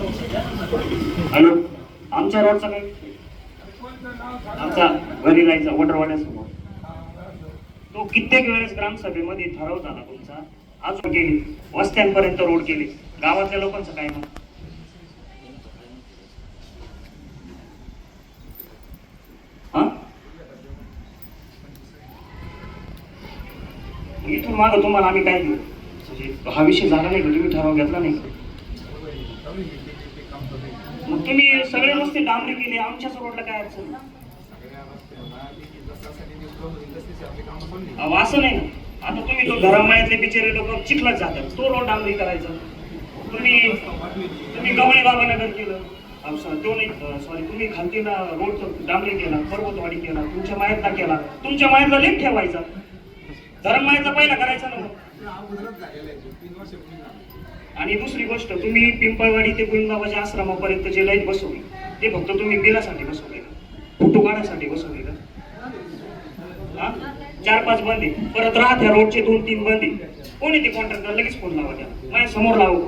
Hello? आमच्या रोडचा काय? आमचा घरी जायचा वडरवाड्यासमोर तो कित्येक वेळेस ग्रामसभेमध्ये ठराव झाला तुमचा. आज गेली. वस्त्यांपर्यंत रोड केले गावातल्या लोकांचं काय मग हा? इथून मागं तुम्हाला आम्ही काय देऊ हा विषय झाला नाही का? तुम्ही ठराव घेतला नाही का? मग तुम्ही सगळे रस्ते डांबरी केले आमच्याच रोडला काय अडचण? अहो, असं नाही ना. आता तुम्ही तो घरामाळ्यातले बिचारे लोक चिखलात जातात. तो रोड डांबरी करायचा. तुम्ही तुम्ही गवळी बाबानगर केलं. अहो, सर, तो नाही सॉरी तुम्ही खालतीला रोड डांबरी केला पर्वतवाडी केला तुमच्या मायातला केला. तुमच्या मायातला लेप ठेवायचा. धरम मायाचा पहिला करायचा ना आणि दुसरी गोष्ट तुम्ही पिंपळवाडी ते गोविंदबाबाच्या आश्रमापर्यंत जे लाइट बसवली ते फक्त तुम्ही बिलासाठी बसवले का? फोटो काढायसाठी बसवले का? हा? चार पाच बंदी. परत राहत ह्या रोडचे दोन तीन बंदी. कोणी ते कॉन्ट्रॅक्टर लगेच फोन लावा द्या माझ्यासमोर लावू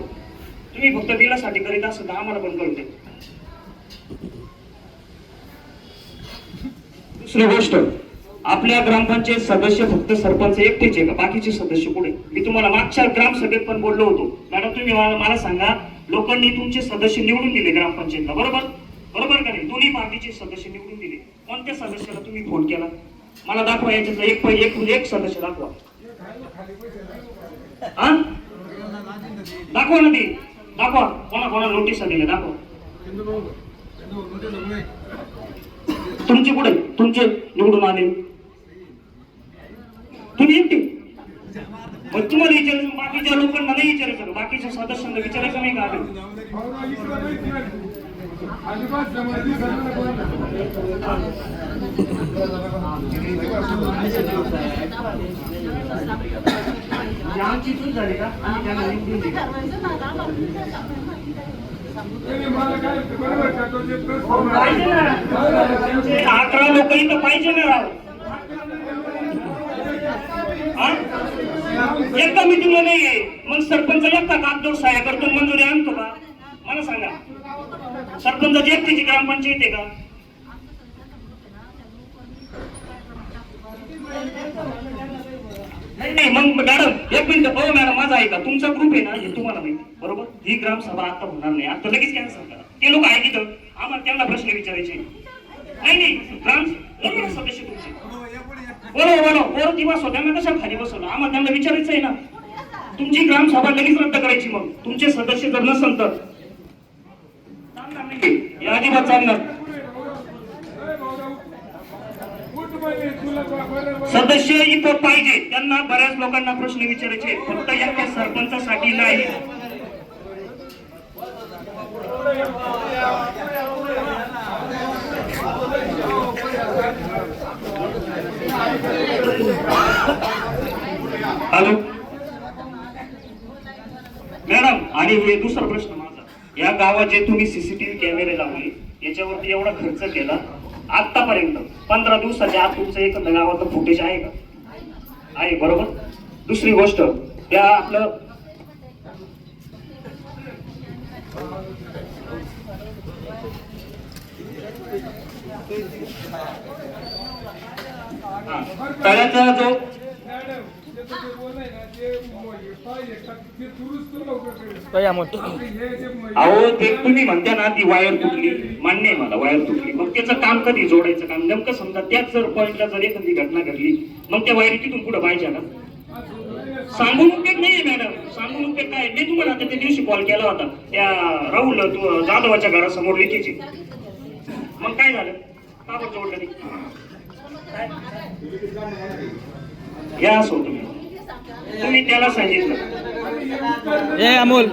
तुम्ही फक्त बिलासाठी करीत असं तर आम्हाला पण कळू दे दुसरी गोष्ट आपल्या ग्रामपंचायत सदस्य फक्त सरपंच एकटेच आहे का? बाकीचे सदस्य कुठे मी तुम्हाला मागच्या ग्रामसभेत पण बोललो होतो. मॅडम तुम्ही मला मला सांगा लोकांनी तुमचे सदस्य निवडून दिले ग्रामपंचायतला बरोबर? बरोबर का नाही? दोन्ही पार्टीचे सदस्य निवडून दिले. कोणत्या सदस्याला तुम्ही फोन केला? मला दाखवा याच्यातला एक पै- एक एक सदस्य दाखवा. दाखवा ना ते. दाखवा. कोणा कोणा नोटीस दिल्या दाखवा. तुमचे कुठे? तुमचे निवडून आले. तुम्ही एकटे मग तुम्हाला विचारायचं बाकीच्या लोकांना नाही विचारायचं का? बाकीच्या सदस्यांना विचारायचं नाही का आमची चूक झाली आम्ही त्यांना दिली. अकरा लोक इथं पाहिजे ना. राव एकदा मिटिंगला नाही. मग सरपंच एकटा कागदोर सहाय्या करतो मंजुरी आणतो का? मला सांगा. सरपंचाची एकटीची ग्रामपंचायत आहे का? नाही नाही मग मॅडम एक मिनिट हो मॅडम माझा ऐका. तुमचा ग्रुप आहे ना हे तुम्हाला माहिती बरोबर? ही ग्रामसभा आता होणार नाही. आता लगेच कॅन्सल करा. ते लोक आहे तिथं आम्हाला त्यांना प्रश्न विचारायचे नाही नाही ग्राम सदस्य तुमचे. बोलो बोलो पोरं ती बसव त्यांना कशा खाली बसवलं. आम्हाला त्यांना विचारायचं आहे ना. तुमची ग्रामसभा लगेच रद्द करायची मग. तुमचे सदस्य जर नसन तर. अजिबात चालणार. सदस्य इथं पाहिजे. त्यांना बऱ्याच लोकांना प्रश्न विचारायचे. फक्त या सरपंचासाठी नाही. हॅलो. मॅडम आणि हे दुसरा प्रश्न माझा. या गावात जे तुम्ही सीसीटीव्ही कॅमेरे लावले याच्यावरती एवढा खर्च केला आतापर्यंत पंधरा दिवसाच्या आत तुमचं एखादं गावातलं फुटेज आहे का? आहे बरोबर? दुसरी गोष्ट त्या आपलं तळ्याचा जो अहो ते तुम्ही म्हणता ना ती वायर तुटली. मान्य आहे मला वायर तुटली. मग त्याचं काम कधी जोडायचं काम? नेमकं समजा त्याच जर पॉईंटला जर एखादी घटना घडली मग त्या वायरी तिथून पुढे पाहिजे ना? सांगून उपयोग नाहीये मॅडम सांगून उपयोग काय? मी तुम्हाला आता त्या दिवशी कॉल केला होता. त्या राहुल तू जाधवाच्या घरासमोर लिखीची. मग काय झालं? का जोडलं नाही? या असो तुम्ही. तुम्ही त्याला सांगितलं. ए अमोल.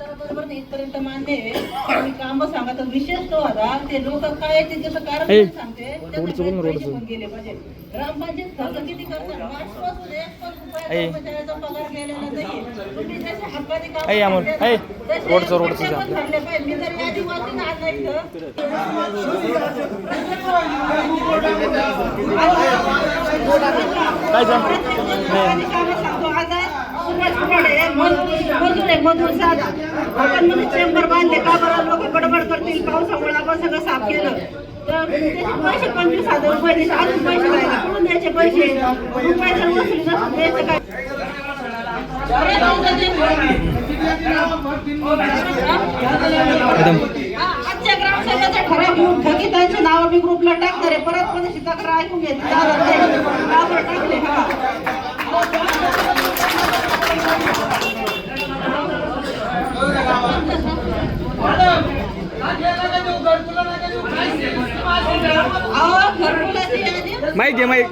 बरोबर नाही इथपर्यंत मान्य आहे काम विशेष तो आता ते लोक काय ते कारण सांगते रोडचं बोल ना, त्याचे रोडचं. पण गेले पाहिजे ग्रामपंचायत खर्च किती करतात मार्चपासून एक पण रुपया ए. कर्मचाऱ्याचा पगार गेलेला नाहीये तुम्ही जसे हक्काने काम ए, अमोल, करताय ए, ना, तसे रोडचं, रोडचं पट्टे जा. पण भरले पाहिजे. मी जर यादी वाचून आणला इथं काय सांग प्रत्येक लोकांनी कामं सांगतो. मजूर आहे मजूर साधा आपण म्हणजे चेंबर बांधले का बरं लोक गडबड करतील पावसामुळे आपण सगळं साफ केलं तर पैसे पंचवीस हजार रुपये दिले अजून पैसे राहिले कुठून द्यायचे पैसे रुपये वसुली नसून द्यायचं काय आजच्या ग्रामसभेचा ठराव घेऊन थकीत त्यांचे नाव मी ग्रुपला टाकणार आहे. परत पण तक्रार ऐकून घेतली टाकले हा माहिती घरकुलाची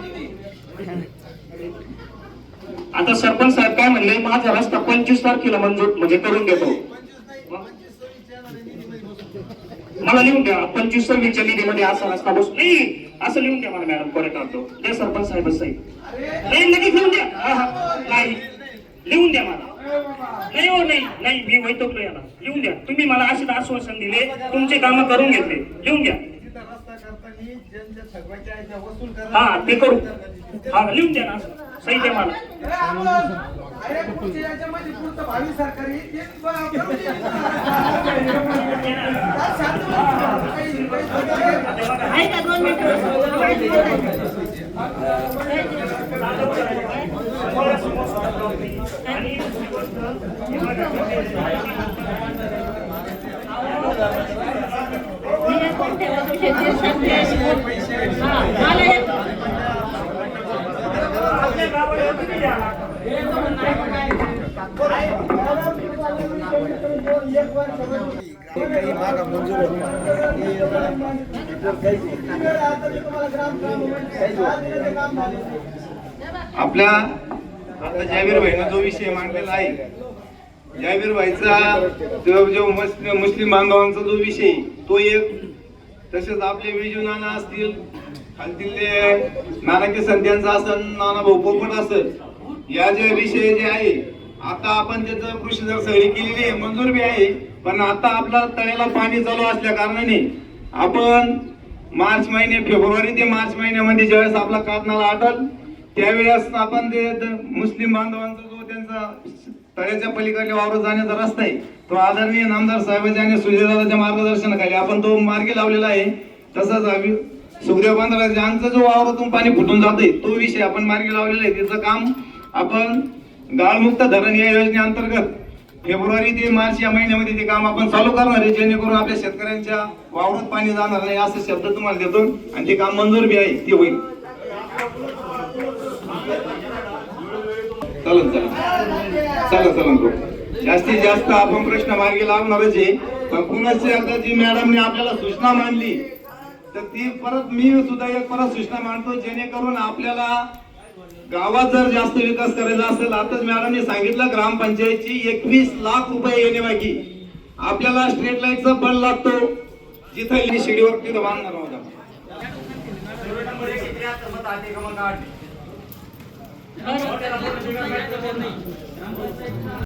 आता सरपंच साहेब काय म्हणले? माझा रस्ता पंचवीस तारखेला मंजूर म्हणजे करून देतो. मला लिहून द्या पंचवीस सव्वीसच्या निधीमध्ये असा रस्ता बस नाही असं लिहून द्या मला मॅडम परत आणतो ते सरपंच साहेब साहेब नाही लगेच लिहून द्या. हा, हा. नाही. लिहून द्या मला. नाही हो नाही नाही मी वैतकलो याला लिहून द्या. तुम्ही मला असेच आश्वासन दिले तुमचे कामं करून घेतले. लिहून घ्या. हा ते करू. हा लिहून द्या ना. सही द्या मला. काही- ऐका दोन मिनिटं? एक पण काही मागा मंजूर होत आपल्या आता जयवीर भाईनं जो विषय मांडलेला आहे जयवीर भाईचा जो जो मुस्लिम बांधवांचा जो विषय तो एक तसेच आपले विजू नाना असतील खालतील नानाकी संध्यांचा असन नाना भाऊ पोपट असत या जे विषय जे आहे आता आपण त्याचं प्रोसिजर सगळी केलेली आहे मंजूर बी आहे पण आता आपला तळ्याला पाणी चालू असल्या कारणाने आपण मार्च महिने फेब्रुवारी ते मार्च महिन्यामध्ये ज्यावेळेस आपला कातनाला आटल त्यावेळेस आपण ते मुस्लिम बांधवांचा जो त्यांचा तळ्याच्या पलीकडले वावर जाण्याचा रस्ता आहे तो आदरणीय नामदार साहेबांच्या आणि सुजयदादाच्या मार्गदर्शनाखाली आपण तो मार्गी लावलेला आहे. तसंच सुखदेव बांधवाचे यांचा जो वावरातून पाणी फुटून जाते तो विषय आपण मार्गी लावलेला आहे. त्याचं काम आपण गाळमुक्त धरण या योजनेअंतर्गत फेब्रुवारी ते मार्च या महिन्यामध्ये ते काम आपण चालू करणार आहे जेणेकरून आपल्या शेतकऱ्यांच्या वावरात पाणी जाणार नाही असं शब्द तुम्हाला देतो आणि ते काम मंजूर बी आहे ते होईल. चालेल चालन. चालेल चालन जास्तीत जास्त आपण प्रश्न मार्गी लावणारच आहे. पण पुनश्च आता जी मॅडमने आपल्याला सूचना मांडली तर ती परत मी सुद्धा एक परत सूचना मांडतो जेणेकरून आपल्याला गावात जर जास्त विकास करायचा असेल आताच मॅडमने सांगितलं ग्रामपंचायतची एकवीस लाख रुपये येणे बाकी आपल्याला स्ट्रीट लाईटचा बल लागतो जिथं शिडीवर तिथं बांधणार होता बरं.